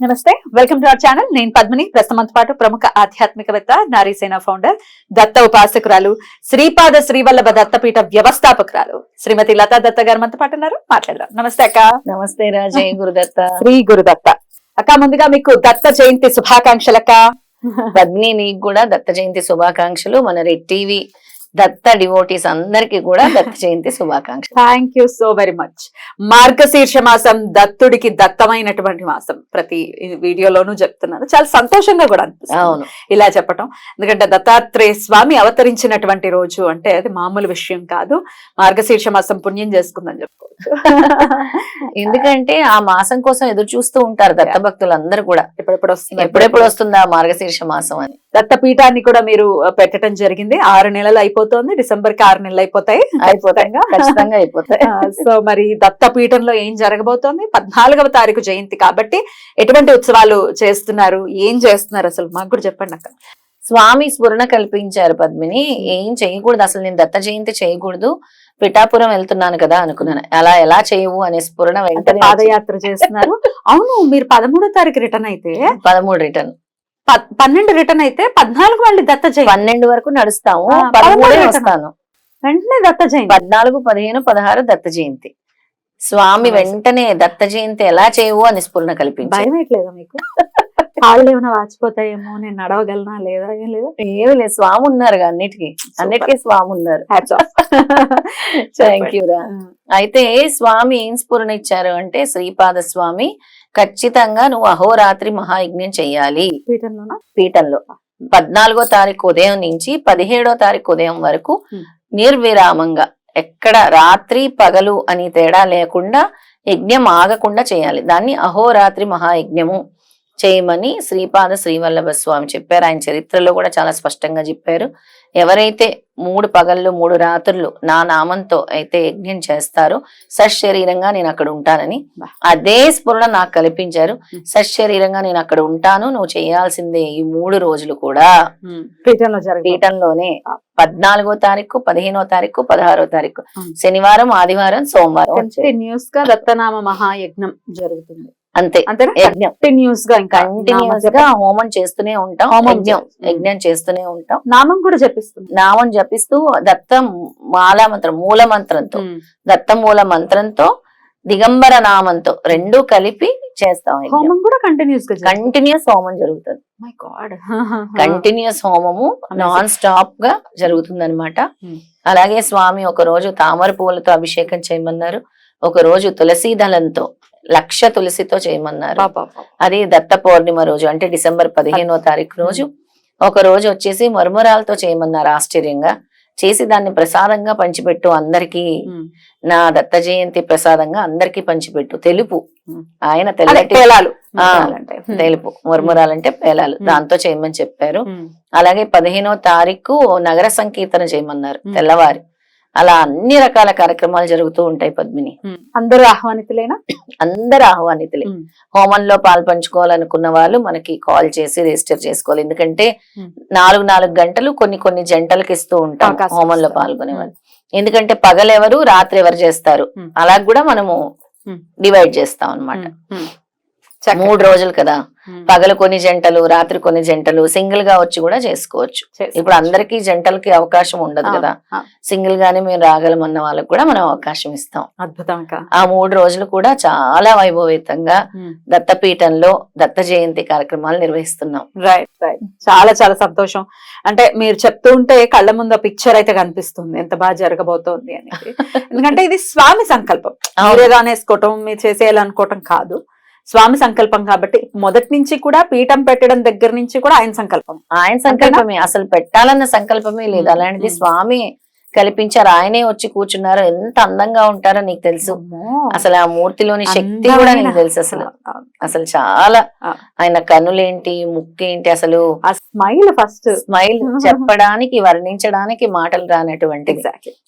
నమస్తే welcome to our channel. నేను పద్మిని. ప్రస్తుతంతో పాటు ప్రముఖ ఆధ్యాత్మికవేత్త నారీసేన ఫౌండర్ దత్త ఉపాసకురాలు శ్రీపాద శ్రీవల్లభ దత్తపీఠ వ్యవస్థాపకురాలు. శ్రీమతి లతా దత్త గారు మనతో పాటు ఉన్నారు. మాట్లాడదాం. నమస్తే అక్క. నమస్తే రాజే గురుదత్త. శ్రీ గురుదత్త. అక్క ముందుగా మీకు దత్త జయంతి శుభాకాంక్షలక్క పద్మిని నీకు కూడా దత్త జయంతి శుభాకాంక్షలు. మన రెడ్ టీవీ దత్త డివోటీస్ అందరికి కూడా దత్త జయంతి శుభాకాంక్షలు. Thank you so very much Margashirsha మాసం దత్తుడికి దత్తమైనటువంటి మాసం. ప్రతి వీడియోలోనూ చెప్తున్నాను. చాలా సంతోషంగా కూడా అనిపిస్తుంది. అవును. ఇలా చెప్పటం. ఎందుకంటే దత్తాత్రేయ స్వామి అవతరించినటువంటి రోజు అంటే అది మామూలు విషయం కాదు. మార్గశీర్ష మాసం పుణ్యం చేసుకుందని చెప్పుకోవచ్చు ఎందుకంటే ఆ మాసం కోసం ఎదురు చూస్తూ ఉంటారు దత్త భక్తులు అందరూ కూడా. ఎప్పుడెప్పుడు వస్తుంది ఎప్పుడెప్పుడు వస్తుందా మార్గశీర్ష మాసం అని? దత్త పీఠాన్ని కూడా మీరు పెట్టడం జరిగింది. ఆరు నెలలు అయిపోతుంది. డిసెంబర్కి ఆరు నెలలు అయిపోతాయి. అయిపోతాయి. ఖచ్చితంగా. అయిపోతాయి. సో మరి దత్త పీఠంలో ఏం జరగబోతోంది? పద్నాలుగవ తారీఖు జయంతి కాబట్టి ఎటువంటి ఉత్సవాలు చేస్తున్నారు? ఏం చేస్తున్నారు? అసలు మాకు కూడా చెప్పండి అక్క. స్వామి స్ఫురణ కల్పించారు పద్మిని. ఏం చేయకూడదు. అసలు నేను దత్త జయంతి చేయకూడదు. పిఠాపురం వెళ్తున్నాను కదా అనుకున్నాను. అలా ఎలా చేయవు అనే స్ఫురణ వెంటనే పాదయాత్ర చేస్తున్నారు. అవును మీరు పదమూడో తారీఖు రిటర్న్ అయితే పదమూడు రిటర్న్ పన్నెండు రిటర్న్ అయితే పద్నాలుగు మళ్ళీ దత్త జయంతి. పన్నెండు వరకు నడుస్తాము. పదమూడే వస్తాను. వెంటనే దత్త జయంతి. పద్నాలుగు పదిహేను పదహారు దత్త జయంతి. స్వామి. వెంటనే దత్త జయంతి ఎలా చేయవు అని స్ఫురణ కల్పించారు. భయం మీకు? కాళ్ళు ఏమైనా వాచిపోతాయేమో నేను నడవగలనా లేదా ఏం లేదా. ఏమి లేదు స్వామి ఉన్నారు అన్నిటికీ. అన్నిటికీ స్వామి ఉన్నారు. థ్యాంక్ యూ రా. అయితే స్వామి ఏం స్ఫురణ ఇచ్చారు అంటే శ్రీపాద స్వామి ఖచ్చితంగా నువ్వు అహోరాత్రి మహాయజ్ఞం చెయ్యాలి. పీఠంలోనా? పీఠంలో. పద్నాలుగో తారీఖు ఉదయం నుంచి పదిహేడో తారీఖు ఉదయం వరకు. నిర్విరామంగా ఎక్కడ రాత్రి పగలు అని తేడా లేకుండా యజ్ఞం ఆగకుండా చేయాలి. దాన్ని అహోరాత్రి మహాయజ్ఞము చేయమని శ్రీపాద శ్రీవల్లభ స్వామి చెప్పారు. ఆయన చరిత్రలో కూడా చాలా స్పష్టంగా చెప్పారు. ఎవరైతే మూడు పగళ్ళు మూడు రాత్రులు నా నామంతో అయితే యజ్ఞం చేస్తారో సశరీరంగా నేను అక్కడ ఉంటానని. అదే స్ఫురణ నాకు కల్పించారు. సశరీరంగా నేను అక్కడ ఉంటాను. నువ్వు చేయాల్సిందే ఈ మూడు రోజులు కూడా. పీఠంలోనే పద్నాలుగో తారీఖు పదిహేనో తారీఖు పదహారో తారీఖు. శనివారం ఆదివారం సోమవారం. కంటిన్యూస్గా దత్తనామ మహాయజ్ఞం జరుగుతుంది. అంతే. కంటిన్యూస్గా ఇంకా కంటిన్యూస్గా హోమం చేస్తూనే ఉంటాం. యజ్ఞం. యజ్ఞం చేస్తూనే ఉంటాం. నామం కూడా చెప్పిస్తుంది నామం జపిస్తూ దత్త మాలా మంత్రం మూల మంత్రంతో దత్త మూల మంత్రంతో దిగంబర నామంతో రెండు కలిపి చేస్తాం. హోమం కూడా కంటిన్యూస్గా కంటిన్యూస్ హోమం జరుగుతుంది. My god. కంటిన్యూస్ హోమము. నాన్ స్టాప్గా జరుగుతుంది అనమాట. అలాగే స్వామి ఒక రోజు తామర పువ్వులతో అభిషేకం చేయమన్నారు. ఒక రోజు తులసి దళంతో లక్ష తులసితో చేయమన్నారు. అది దత్త పౌర్ణిమ రోజు అంటే డిసెంబర్ పదిహేనో తారీఖు రోజు. ఒక రోజు వచ్చేసి మరుమరాలతో చేయమన్నారు ఆశ్చర్యంగా. చేసి దాన్ని ప్రసాదంగా పంచిపెట్టు అందరికి. నా దత్త జయంతి ప్రసాదంగా అందరికి పంచిపెట్టు. తెలుపు. ఆయన పేలాలు. తెలుపు. మురమురాలంటే పేలాలు. దాంతో చేయమని చెప్పారు. అలాగే పదిహేనో తారీఖు నగర సంకీర్తన చేయమన్నారు. తెల్లవారి. అలా అన్ని రకాల కార్యక్రమాలు జరుగుతూ ఉంటాయి పద్మిని. అందరూ ఆహ్వానితులేనా అందరు ఆహ్వానితులే. హోమంలో పాల్పంచుకోవాలనుకున్న వాళ్ళు మనకి కాల్ చేసి రిజిస్టర్ చేసుకోవాలి ఎందుకంటే. నాలుగు నాలుగు గంటలు కొన్ని కొన్ని జంటలకు ఇస్తూ ఉంటాం హోమంలో. పాల్గొనే వాళ్ళు ఎందుకంటే పగలెవరు రాత్రి ఎవరు చేస్తారు. అలా కూడా మనము. డివైడ్ చేస్తాం అన్నమాట. చక్కగా. మూడు రోజులు కదా. పగలు కొన్ని జంటలు రాత్రి కొన్ని జంటలు సింగిల్గా వచ్చి కూడా చేసుకోవచ్చు. ఇప్పుడు అందరికీ జంటలకి అవకాశం ఉండదు కదా. సింగిల్ గానే మేము రాగలమన్న వాళ్ళకి కూడా మనం అవకాశం ఇస్తాం. అద్భుతం అక్క. ఆ మూడు రోజులు కూడా చాలా వైభవేతంగా. దత్తపీఠంలో దత్త జయంతి కార్యక్రమాలు నిర్వహిస్తున్నాం. రైట్ రైట్ చాలా చాలా సంతోషం. అంటే మీరు చెప్తూ ఉంటే కళ్ళ ముందు పిక్చర్ అయితే కనిపిస్తుంది. ఎంత బాగా జరగబోతోంది అనేది. ఎందుకంటే ఇది స్వామి సంకల్పం. అవును. మీరేదో అనేసుకోవటం మీరు చేసేయాలనుకోవటం కాదు. స్వామి సంకల్పం కాబట్టి మొదటి నుంచి కూడా పీఠం పెట్టడం దగ్గర నుంచి కూడా ఆయన సంకల్పం. ఆయన సంకల్పమే. అసలు పెట్టాలన్న సంకల్పమే లేదు. అలాంటిది. స్వామి కల్పించారు. ఆయనే వచ్చి కూర్చున్నారు. ఎంత అందంగా ఉంటారో నీకు తెలుసు. అసలు ఆ మూర్తిలోని శక్తి కూడా నీకు తెలుసు అసలు. అసలు చాలా. ఆయన కన్నులేంటి ముక్కేంటి అసలు? ఆ స్మైల్ ఫస్ట్. స్మైల్ చెప్పడానికి వర్ణించడానికి మాటలు రానటువంటి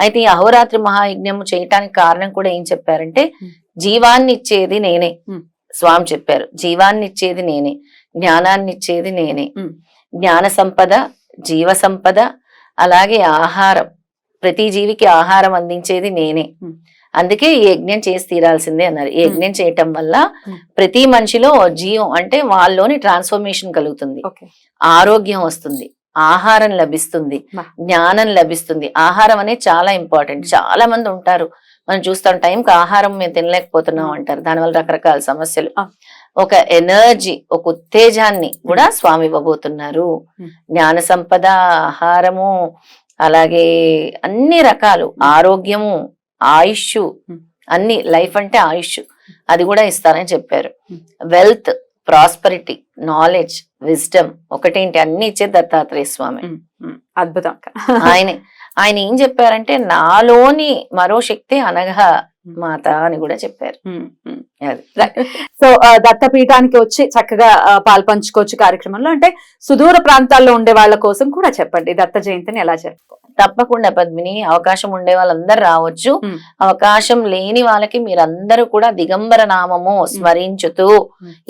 అయితే ఈ అహోరాత్రి మహాయజ్ఞం చేయటానికి కారణం కూడా ఏం చెప్పారంటే. జీవాన్ని ఇచ్చేది నేనే. స్వామి చెప్పారు జీవాన్ని ఇచ్చేది నేనే జ్ఞానాన్ని ఇచ్చేది నేనే. జ్ఞాన సంపద జీవ సంపద అలాగే ఆహారం. ప్రతి జీవికి ఆహారం అందించేది నేనే. అందుకే ఈ యజ్ఞం చేసి తీరాల్సిందే అన్నారు. ఈ యజ్ఞం చేయటం వల్ల. ప్రతి మనిషిలో జీవం అంటే వాళ్ళలోని ట్రాన్స్ఫర్మేషన్ కలుగుతుంది. ఆరోగ్యం వస్తుంది. ఆహారం లభిస్తుంది. జ్ఞానం లభిస్తుంది ఆహారం అనేది చాలా ఇంపార్టెంట్ చాలా మంది ఉంటారు మనం చూస్తాం టైంకి ఆహారం మేము తినలేకపోతున్నాం. అంటారు దానివల్ల రకరకాల సమస్యలు. ఒక ఎనర్జీ ఒక ఉత్తేజాన్ని కూడా స్వామి ఇవ్వబోతున్నారు. జ్ఞాన సంపద ఆహారము అలాగే అన్ని రకాలు ఆరోగ్యము ఆయుష్. అన్ని లైఫ్ అంటే ఆయుష్ అది కూడా ఇస్తారని చెప్పారు. వెల్త్ ప్రాస్పరిటీ నాలెడ్జ్ విజ్డమ్ ఒకటేంటి? అన్ని ఇచ్చే దత్తాత్రేయ స్వామి. అద్భుతం. ఆయన. ఆయన ఏం చెప్పారంటే నాలోని మరో శక్తి అనగా మాత అని కూడా చెప్పారు. సో దత్తపీఠానికి వచ్చి చక్కగా పాల్పంచుకోవచ్చు కార్యక్రమంలో. అంటే సుదూర ప్రాంతాల్లో ఉండే వాళ్ళ కోసం కూడా చెప్పండి. దత్త జయంతిని ఎలా జరుపుకో తప్పకుండా పద్మిని అవకాశం ఉండే వాళ్ళందరూ రావచ్చు. అవకాశం లేని వాళ్ళకి మీరందరూ కూడా దిగంబర నామము స్మరించుతూ.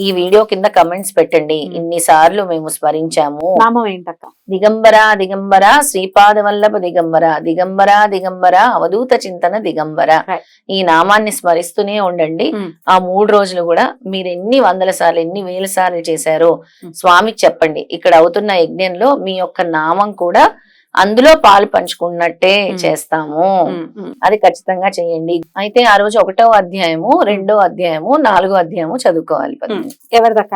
ఈ వీడియో కింద కమెంట్స్ పెట్టండి. ఇన్ని సార్లు మేము స్మరించాము దిగంబర దిగంబర శ్రీపాద వల్లభ దిగంబర దిగంబర దిగంబర అవధూత చింతన దిగంబర. ఈ నామాన్ని స్మరిస్తూనే ఉండండి. ఆ మూడు రోజులు కూడా మీరు ఎన్ని వందల సార్లు ఎన్ని వేల సార్లు చేశారో. స్వామికి చెప్పండి ఇక్కడ అవుతున్న యజ్ఞంలో మీ యొక్క నామం కూడా అందులో పాలు పంచుకున్నట్టే. చేస్తాము. అది ఖచ్చితంగా చేయండి అయితే ఆ రోజు ఒకటో అధ్యాయము రెండో అధ్యాయము నాలుగో అధ్యాయము చదువుకోవాలి. ఎవరిదక్క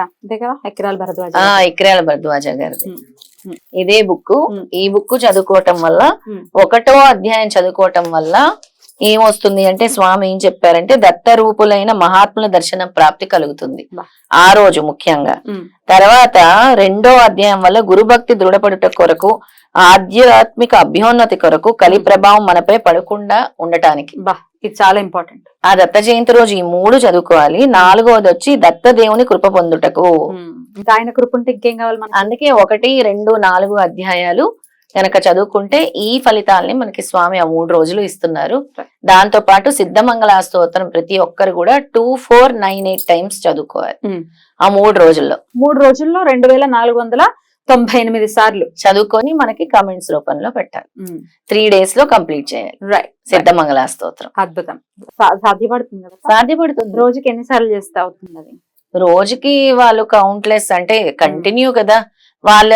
ఎకిరాల భరద్వాజ గారిది. ఉమ్. ఇదే బుక్. ఈ బుక్ చదువుకోవటం వల్ల. ఒకటో అధ్యాయం చదువుకోవటం వల్ల ఏమొస్తుంది అంటే స్వామి ఏం చెప్పారంటే దత్త రూపులైన మహాత్ముల దర్శనం ప్రాప్తి కలుగుతుంది. ఆ రోజు ముఖ్యంగా. తర్వాత రెండో అధ్యాయం వల్ల గురుభక్తి దృఢపడుట కొరకు ఆధ్యాత్మిక అభ్యోన్నతి కొరకు కలి ప్రభావం మనపై పడకుండా ఉండటానికి. ఇది చాలా ఇంపార్టెంట్. ఆ దత్త జయంతి రోజు ఈ మూడు చదువుకోవాలి. నాలుగోది వచ్చి దత్త దేవుని కృప పొందుటకు. ఆయన కృప ఉంటే ఇంకేం కావాలి అందుకే ఒకటి రెండు నాలుగు అధ్యాయాలు కనుక చదువుకుంటే ఈ ఫలితాల్ని మనకి స్వామి ఆ మూడు రోజులు ఇస్తున్నారు. దాంతో పాటు సిద్ధమంగళ స్తోత్రం ప్రతి ఒక్కరు కూడా two four nine eight times చదువుకోవాలి. ఆ మూడు రోజుల్లో. మూడు రోజుల్లో రెండు వేల నాలుగు వందల తొంభై ఎనిమిది సార్లు చదువుకొని మనకి కమెంట్స్ రూపంలో పెట్టాలి. త్రీ డేస్లో కంప్లీట్ చేయాలి. రైట్ సిద్ధమంగళ స్తోత్రం. అద్భుతం. సాధ్యపడుతుంది కదా? సాధ్యపడుతుంది. రోజుకి ఎన్నిసార్లు చేస్తే అవుతుంది అది? రోజుకి వాళ్ళు కౌంట్లెస్ అంటే కంటిన్యూ కదా. వాళ్ళ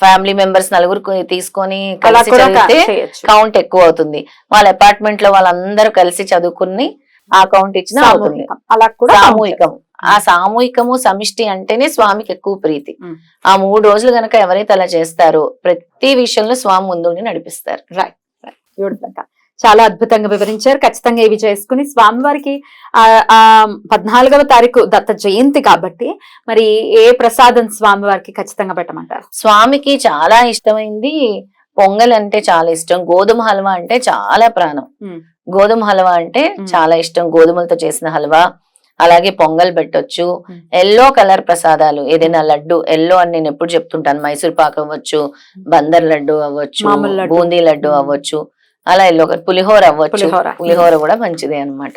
ఫ్యామిలీ మెంబర్స్ నలుగురు తీసుకొని కలిసి చదివితే కౌంట్ ఎక్కువ అవుతుంది. వాళ్ళ అపార్ట్మెంట్లో వాళ్ళందరూ కలిసి చదువుకుని ఆ కౌంట్ ఇచ్చిన అవుతుంది. అలా కూడా సామూహికం. ఆ సామూహికము సమిష్టి అంటేనే స్వామికి ఎక్కువ ప్రీతి. ఆ మూడు రోజులు గనక ఎవరైతే అలా చేస్తారో ప్రతి విషయంలో స్వామి ముందుండి నడిపిస్తారు. Right right. చాలా అద్భుతంగా వివరించారు. ఖచ్చితంగా ఇవి చేసుకుని స్వామివారికి ఆ పద్నాలుగవ తారీఖు దత్త జయంతి కాబట్టి మరి ఏ ప్రసాదం స్వామివారికి ఖచ్చితంగా పెట్టమంటారు? స్వామికి చాలా ఇష్టమైంది. పొంగల్ అంటే చాలా ఇష్టం. గోధుమ హల్వా అంటే చాలా ప్రాణం. గోధుమ హల్వా అంటే. చాలా ఇష్టం. గోధుమలతో చేసిన హల్వా. అలాగే పొంగల్ పెట్టొచ్చు. ఎల్లో కలర్ ప్రసాదాలు. ఏదైనా లడ్డు. ఎల్లో అని నేను ఎప్పుడు చెప్తుంటాను. మైసూర్ పాక్ అవ్వచ్చు బందర్ లడ్డు అవ్వచ్చు. బూందీ లడ్డు. అవ్వచ్చు. అలా ఎల్లో పులిహోర అవ్వచ్చు పులిహోర. పులిహోర కూడా మంచిదే అన్నమాట.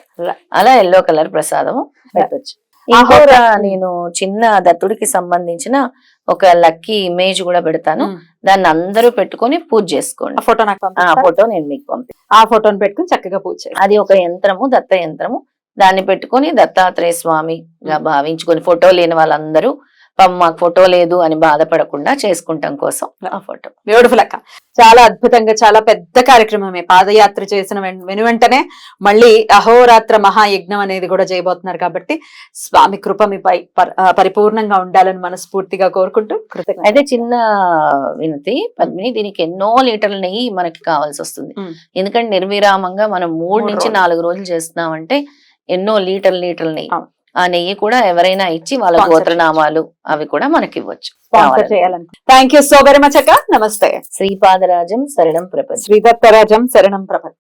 అలా ఎల్లో కలర్ ప్రసాదం పెట్టొచ్చు. ఇంకొక నేను చిన్న దత్తుడికి సంబంధించిన ఒక లక్కీ ఇమేజ్ కూడా పెడతాను. దాన్ని అందరూ పెట్టుకొని పూజ చేసుకోండి ఆ ఫోటో నాకు ఆ పంపిస్తారా? ఫోటో నేను మీకు పంపి ఆ ఫోటోని పెట్టుకుని చక్కగా పూజ చేయాలి అది ఒక యంత్రము దత్త యంత్రము దాన్ని పెట్టుకొని దత్తాత్రేయ స్వామిగా భావించుకొని ఫోటో లేని వాళ్ళందరూ పాపం మాకు ఫోటో లేదు అని బాధపడకుండా చేసుకుంటాం కోసం ఆ ఫోటో బ్యూటిఫుల్ అక్క చాలా అద్భుతంగా చాలా పెద్ద కార్యక్రమమే పాదయాత్ర చేసిన వెన్- వెంటనే మళ్ళీ అహోరాత్ర మహాయజ్ఞం అనేది కూడా చేయబోతున్నారు కాబట్టి స్వామి కృప మీపై పరిపూర్ణంగా ఉండాలని మనస్ఫూర్తిగా కోరుకుంటూ కృతజ్ఞత అయితే చిన్న వినతి పద్మిని దీనికి ఎన్నో లీటర్ల నెయ్యి మనకి కావాల్సి వస్తుంది. ఎందుకంటే నిర్విరామంగా మనం మూడు నుంచి. నాలుగు రోజులు చేస్తున్నామంటే ఎన్నో లీటర్ లీటర్ల నెయ్యి. ఆ నెయ్యి కూడా ఎవరైనా ఇచ్చి వాళ్ళ గోత్రనామాలు అవి కూడా మనకి ఇవ్వచ్చు. Thank you so very much అక్క. నమస్తే. శ్రీపాదరాజం శరణం ప్రపంచం. శ్రీదత్తరాజం శరణం ప్రపత్తి